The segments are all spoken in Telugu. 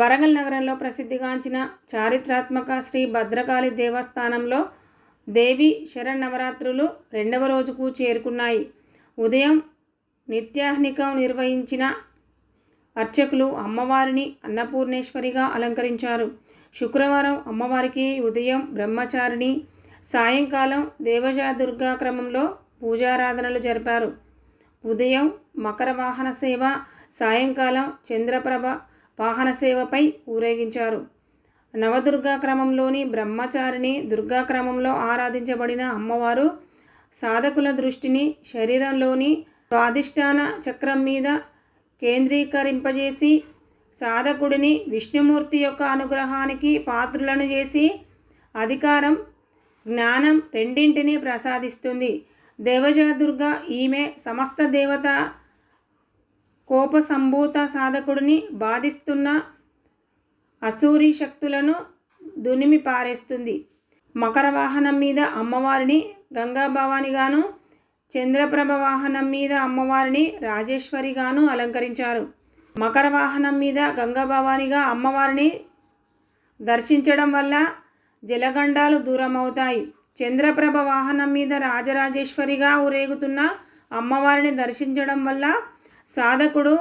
వరంగల్ నగరంలో ప్రసిద్ధిగాంచిన చారిత్రాత్మక శ్రీ భద్రకాళి దేవస్థానంలో దేవి శరన్నవరాత్రులు రెండవ రోజుకు చేరుకున్నాయి. ఉదయం నిత్యాహ్నికం నిర్వహించిన అర్చకులు అమ్మవారిని అన్నపూర్ణేశ్వరిగా అలంకరించారు. శుక్రవారం అమ్మవారికి ఉదయం బ్రహ్మచారిణి సాయంకాలం దేవజాదుర్గా క్రమంలో పూజారాధనలు జరిపారు. ఉదయం మకర వాహన సేవ సాయంకాలం చంద్రప్రభ వాహన సేవపై ఊరేగించారు. నవదుర్గా క్రమంలోని బ్రహ్మచారిణి దుర్గా క్రమంలో ఆరాధించబడిన అమ్మవారు సాధకుల దృష్టిని శరీరంలోని స్వాధిష్టాన చక్రం మీద కేంద్రీకరింపజేసి సాధకుడిని విష్ణుమూర్తి యొక్క అనుగ్రహానికి పాత్రులను చేసి అధికారం జ్ఞానం రెండింటినీ ప్రసాదిస్తుంది. దేవజాదుర్గ ఈమె సమస్త దేవత కోప సంభూత సాధకుడిని బాధిస్తున్న అసూరి శక్తులను దునిమి పారేస్తుంది. మకర వాహనం మీద అమ్మవారిని గంగాభవానిగాను చంద్రప్రభ వాహనం మీద అమ్మవారిని రాజేశ్వరిగాను అలంకరించారు. మకర వాహనం మీద గంగాభవానిగా అమ్మవారిని దర్శించడం వల్ల జలగండాలు దూరమవుతాయి. చంద్రప్రభ వాహనం మీద రాజరాజేశ్వరిగా ఊరేగుతున్న అమ్మవారిని దర్శించడం వల్ల సాధకుడు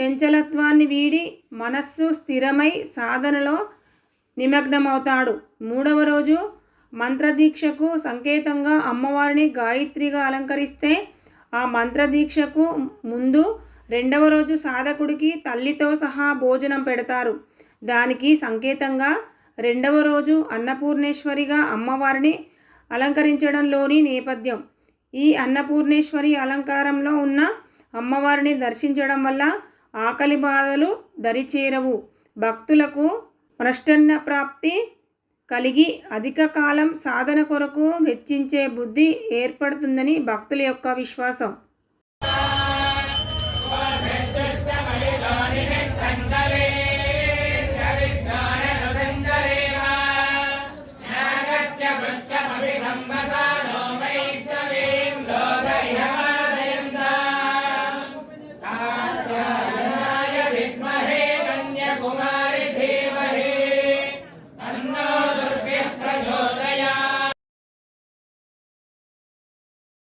చంచలత్వాన్ని వీడి మనస్సు స్థిరమై సాధనలో నిమగ్నమవుతాడు. మూడవ రోజు మంత్రదీక్షకు సంకేతంగా అమ్మవారిని గాయత్రిగా అలంకరిస్తే ఆ మంత్రదీక్షకు ముందు రెండవ రోజు సాధకుడికి తల్లితో సహా భోజనం పెడతారు. దానికి సంకేతంగా రెండవ రోజు అన్నపూర్ణేశ్వరిగా అమ్మవారిని అలంకరించడంలోని నేపథ్యం. ఈ అన్నపూర్ణేశ్వరి అలంకారంలో ఉన్న అమ్మవారిని దర్శించడం వల్ల ఆకలి బాధలు దరిచేరవు. భక్తులకు ప్రష్టన్న ప్రాప్తి కలిగి అధిక కాలం సాధన కొరకు వెచ్చించే బుద్ధి ఏర్పడుతుందని భక్తుల యొక్క విశ్వాసం.